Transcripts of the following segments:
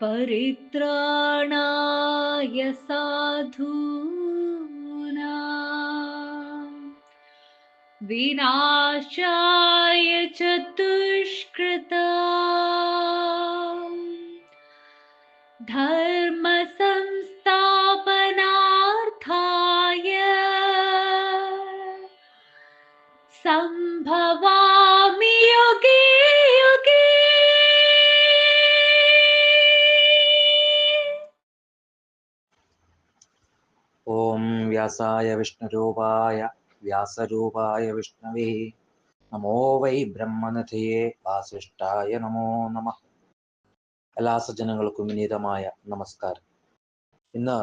परित्राणाय साधूनां। विनाशाय च വ്യാസായ വിഷ്ണുരൂപായ വ്യാസരൂപായ വിഷ്ണവേ നമോ വൈ ബ്രഹ്മനഥയെ വാസിഷ്ഠായ നമോ നമ എല്ലാ സജ്ജനങ്ങൾക്കും വിനീതമായ നമസ്കാരം. ഇന്ന്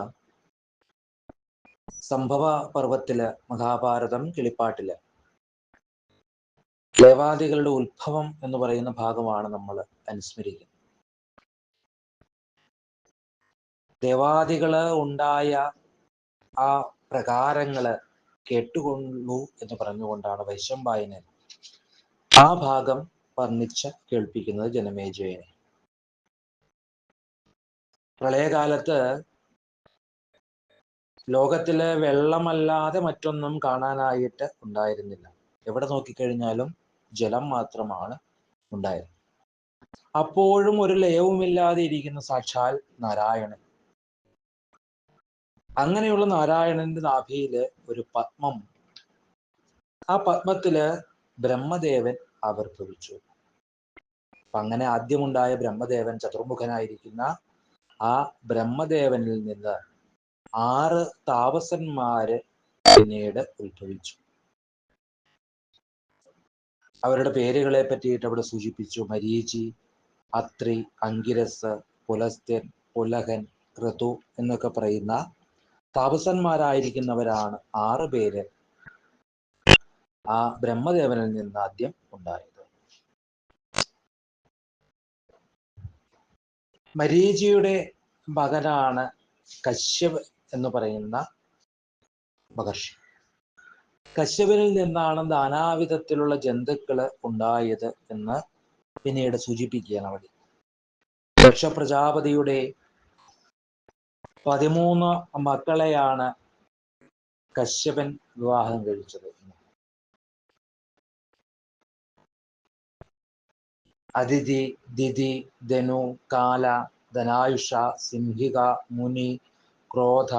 സംഭവ പർവത്തിൽ മഹാഭാരതം കിളിപ്പാട്ടിൽ ദേവാദികളുടെ ഉത്ഭവം എന്ന് പറയുന്ന ഭാഗമാണ് നമ്മൾ അനുസ്മരിക്കുന്നത്. ദേവാദികൾ ഉണ്ടായ ആ പ്രകാരങ്ങൾ കേട്ടുകൊള്ളൂ എന്ന് പറഞ്ഞുകൊണ്ടാണ് വൈശംപായനൻ ആ ഭാഗം വർണിച്ച് കേൾപ്പിക്കുന്നത് ജനമേജയനെ. പ്രളയകാലത്ത് ലോകത്തിലെ വെള്ളമല്ലാതെ മറ്റൊന്നും കാണാനായിട്ട് ഉണ്ടായിരുന്നില്ല. എവിടെ നോക്കിക്കഴിഞ്ഞാലും ജലം മാത്രമാണ് ഉണ്ടായിരുന്നത്. അപ്പോഴും ഒരു ലയവുമില്ലാതെ ഇരിക്കുന്ന സാക്ഷാൽ നാരായണൻ. അങ്ങനെയുള്ള നാരായണന്റെ നാഭിയിൽ ഒരു പത്മം ആ പത്മത്തിൽ ബ്രഹ്മദേവൻ ആവിർഭവിച്ചു. അപ്പൊ അങ്ങനെ ആദ്യമുണ്ടായ ബ്രഹ്മദേവൻ ചതുർമുഖനായിരിക്കുന്ന ആ ബ്രഹ്മദേവനിൽ നിന്ന് ആറ് താപസന്മാര് പിന്നീട് ഉത്ഭവിച്ചു. അവരുടെ പേരുകളെ പറ്റിയിട്ട് അവിടെ സൂചിപ്പിച്ചു. മരീചി അത്രി അങ്കിരസ് പുലസ്ത്യൻ പുലഹൻ ഋതു എന്നൊക്കെ പറയുന്ന താപസന്മാരായിരിക്കുന്നവരാണ് ആറ് പേര് ആ ബ്രഹ്മദേവനിൽ നിന്ന് ആദ്യം ഉണ്ടായത്. മരീചിയുടെ മകനാണ് കശ്യപ് എന്ന് പറയുന്ന മഹർഷി. കശ്യപനിൽ നിന്നാണ് നാനാവിധത്തിലുള്ള ജന്തുക്കൾ ഉണ്ടായത് എന്ന് പിന്നീട് സൂചിപ്പിക്കുകയാണ് അവിടെ. പ്രജാപതിയുടെ പതിമൂന്ന് മക്കളെയാണ് കശ്യപൻ വിവാഹം കഴിച്ചത്. അതിഥി ദിതി ധനു കാല ധനായുഷ സിംഹിക മുനി ക്രോധ.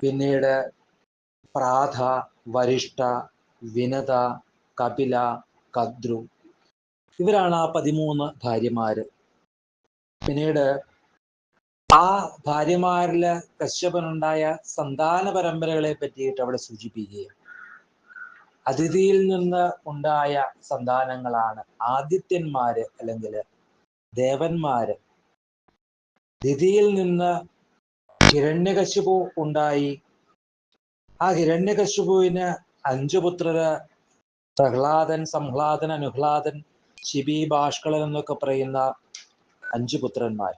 പിന്നീട് പ്രാധ വരിഷ്ഠ വിനത കപില കദ്രു. ഇവരാണ് ആ പതിമൂന്ന് ഭാര്യമാര്. പിന്നീട് ആ ഭാര്യമാരിൽ കശ്യപനുണ്ടായ സന്താന പരമ്പരകളെ പറ്റിയിട്ട് അവിടെ സൂചിപ്പിക്കുകയാണ് അതിഥിയിൽ നിന്ന് ഉണ്ടായ സന്താനങ്ങളാണ് ആദിത്യന്മാര് അല്ലെങ്കിൽ ദേവന്മാര്. ദിതിയിൽ നിന്ന് ഹിരണ്യകശിപു ഉണ്ടായി. ആ ഹിരണ്യകശിപുവിന് അഞ്ചു പുത്രര് പ്രഹ്ലാദൻ സംഹ്ലാദൻ അനുഹ്ലാദൻ ശിബി ഭാഷ്കളൻ എന്നൊക്കെ പറയുന്ന അഞ്ചു പുത്രന്മാർ.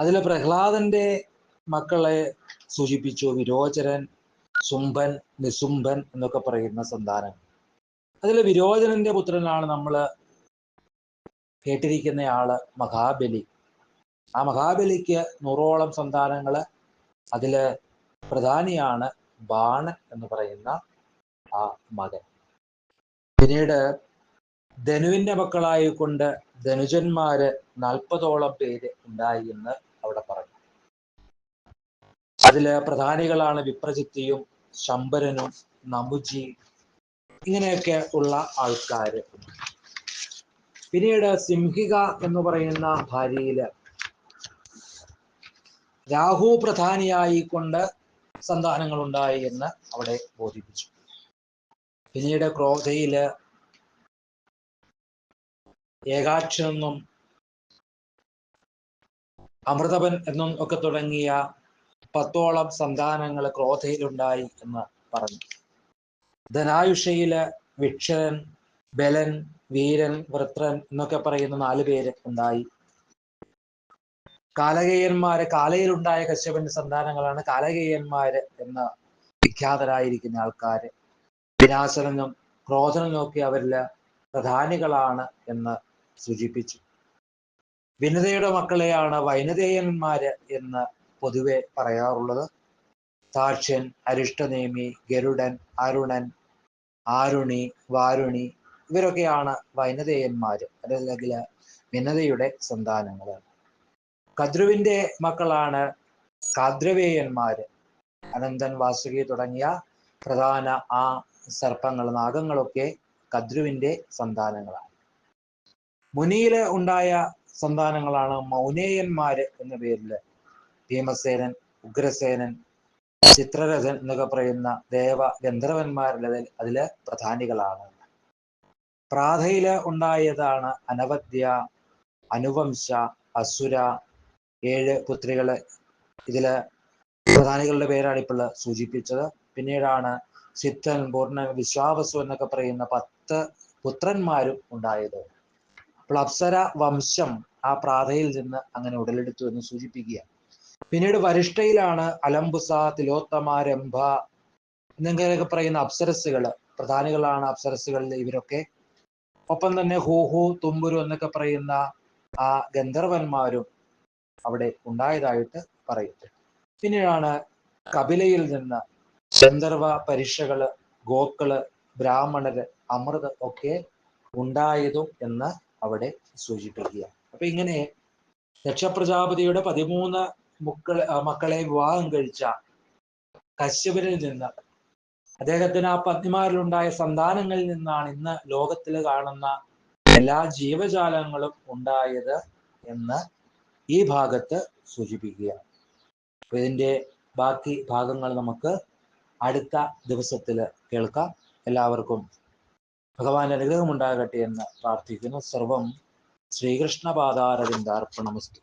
അതിൽ പ്രഹ്ലാദന്റെ മക്കളെ സൂചിപ്പിച്ചു വിരോചരൻ സുംഭൻ നിസുംഭൻ എന്നൊക്കെ പറയുന്ന സന്താനം. അതിൽ വിരോചനന്റെ പുത്രനാണ് നമ്മൾ കേട്ടിരിക്കുന്ന ആൾ മഹാബലി. ആ മഹാബലിക്ക് നൂറോളം സന്താനങ്ങൾ അതിൽ പ്രധാനിയാണ് ബാണൻ എന്ന് പറയുന്ന ആ മകൻ. പിന്നീട് ധനുവിന്റെ മക്കളായിക്കൊണ്ട് ധനുജന്മാര് നാൽപ്പതോളം പേര് ഉണ്ടായി എന്ന് അവിടെ പറഞ്ഞു. അതിൽ പ്രധാനികളാണ് വിപ്രജിത്തിയും ശമ്പരനും നമുജി ഇങ്ങനെയൊക്കെ ഉള്ള ആൾക്കാര്. പിന്നീട് സിംഹിക എന്ന് പറയുന്ന ഭാര്യയിൽ രാഹു പ്രധാനിയായിക്കൊണ്ട് സന്താനങ്ങൾ ഉണ്ടായി എന്ന് അവിടെ ബോധിപ്പിച്ചു. പിന്നീട് ക്രോധയിൽ ഏകാക്ഷനെന്നും അമൃതപൻ എന്നും ഒക്കെ തുടങ്ങിയ പത്തോളം സന്താനങ്ങൾ ക്രോധയിലുണ്ടായി എന്ന് പറഞ്ഞു. ധനായുഷയിൽ വിക്ഷരൻ ബലൻ വീരൻ വൃത്രൻ എന്നൊക്കെ പറയുന്ന നാല് പേര് ഉണ്ടായി. കാലകേയന്മാര് കാലയിലുണ്ടായ കശ്യപന്റെ സന്താനങ്ങളാണ് കാലകേയന്മാര് എന്ന് വിഖ്യാതരായിരിക്കുന്ന ആൾക്കാര്. വിനാശനെന്നും ക്രോധനെന്നും ഒക്കെ അവരിൽ പ്രധാനികളാണ് എന്ന് സൂചിപ്പിച്ചു. വിനതയുടെ മക്കളെയാണ് വൈനതേയന്മാര് എന്ന് പൊതുവെ പറയാറുള്ളത്. താക്ഷ്യൻ അരിഷ്ടനേമി ഗരുഡൻ അരുണൻ ആരുണി വാരുണി ഇവരൊക്കെയാണ് വൈനതേയന്മാര് അല്ലെങ്കിൽ വിനതയുടെ സന്താനങ്ങൾ കദ്രുവിന്റെ മക്കളാണ് കാദ്രവേയന്മാര്. അനന്തൻ വാസുകി തുടങ്ങിയ പ്രധാന ആ സർപ്പങ്ങൾ നാഗങ്ങളൊക്കെ കദ്രുവിന്റെ സന്താനങ്ങളാണ്. മുനിയിൽ ഉണ്ടായ സന്താനങ്ങളാണ് മൗനേയന്മാര് എന്ന പേരിൽ ഭീമസേനൻ ഉഗ്രസേനൻ ചിത്രരഥൻ എന്നൊക്കെ പറയുന്ന ദേവ ഗന്ധർവന്മാരിൽ അതിൽ പ്രധാനികളാണ്. പ്രാതയിൽ ഉണ്ടായതാണ് അനവദ്യ അനുവംശ അസുര ഏഴ് പുത്രികൾ ഇതിൽ പ്രധാനികളുടെ പേരാണ് ഇപ്പോൾ സൂചിപ്പിച്ചത്. പിന്നീടാണ് സിദ്ധൻ പൂർണൻ വിശ്വാവസു എന്നൊക്കെ പറയുന്ന പത്ത് പുത്രന്മാരും ഉണ്ടായത്. അപ്സര വംശം ആ പ്രാതയിൽ നിന്ന് അങ്ങനെ ഉടലെടുത്തു എന്ന് സൂചിപ്പിക്കുക. പിന്നീട് വരിഷ്ഠയിലാണ് അലംബുസ തിലോത്തമ രംഭ എന്നിങ്ങനെയൊക്കെ പറയുന്ന അപ്സരസ്സുകൾ പ്രധാനികളാണ് അപ്സരസ്സുകളിൽ ഇവരൊക്കെ. ഒപ്പം തന്നെ ഹൂഹു തുമ്പുരു എന്നൊക്കെ പറയുന്ന ആ ഗന്ധർവന്മാരും അവിടെ ഉണ്ടായതായിട്ട് പറയുന്നു പിന്നീടാണ് കപിലയിൽ നിന്ന് ഗന്ധർവ പരീക്ഷകൾ ഗോക്കൾ ബ്രാഹ്മണര് അമൃത് ഒക്കെ ഉണ്ടായതും എന്ന് അവിടെ സൂചിപ്പിക്കുക. അപ്പൊ ഇങ്ങനെ ലക്ഷപ്രജാപതിയുടെ പതിമൂന്ന് മുക്കൾ മക്കളെ വിവാഹം കഴിച്ച കശ്യപനിൽ നിന്ന് അദ്ദേഹത്തിന് ആ പത്നിമാരിലുണ്ടായ സന്താനങ്ങളിൽ നിന്നാണ് ഇന്ന് ലോകത്തിൽ കാണുന്ന എല്ലാ ജീവജാലങ്ങളും ഉണ്ടായത് എന്ന് ഈ ഭാഗത്ത് സൂചിപ്പിക്കുക. ഇതിന്റെ ബാക്കി ഭാഗങ്ങൾ നമുക്ക് അടുത്ത ദിവസത്തിൽ കേൾക്കാം. എല്ലാവർക്കും ഭഗവാന്റെ അനുഗ്രഹം ഉണ്ടാകട്ടെ എന്ന് പ്രാർത്ഥിക്കുന്നു. സർവം ശ്രീകൃഷ്ണ പാതാരവിന്ദാർപ്പണമസ്തു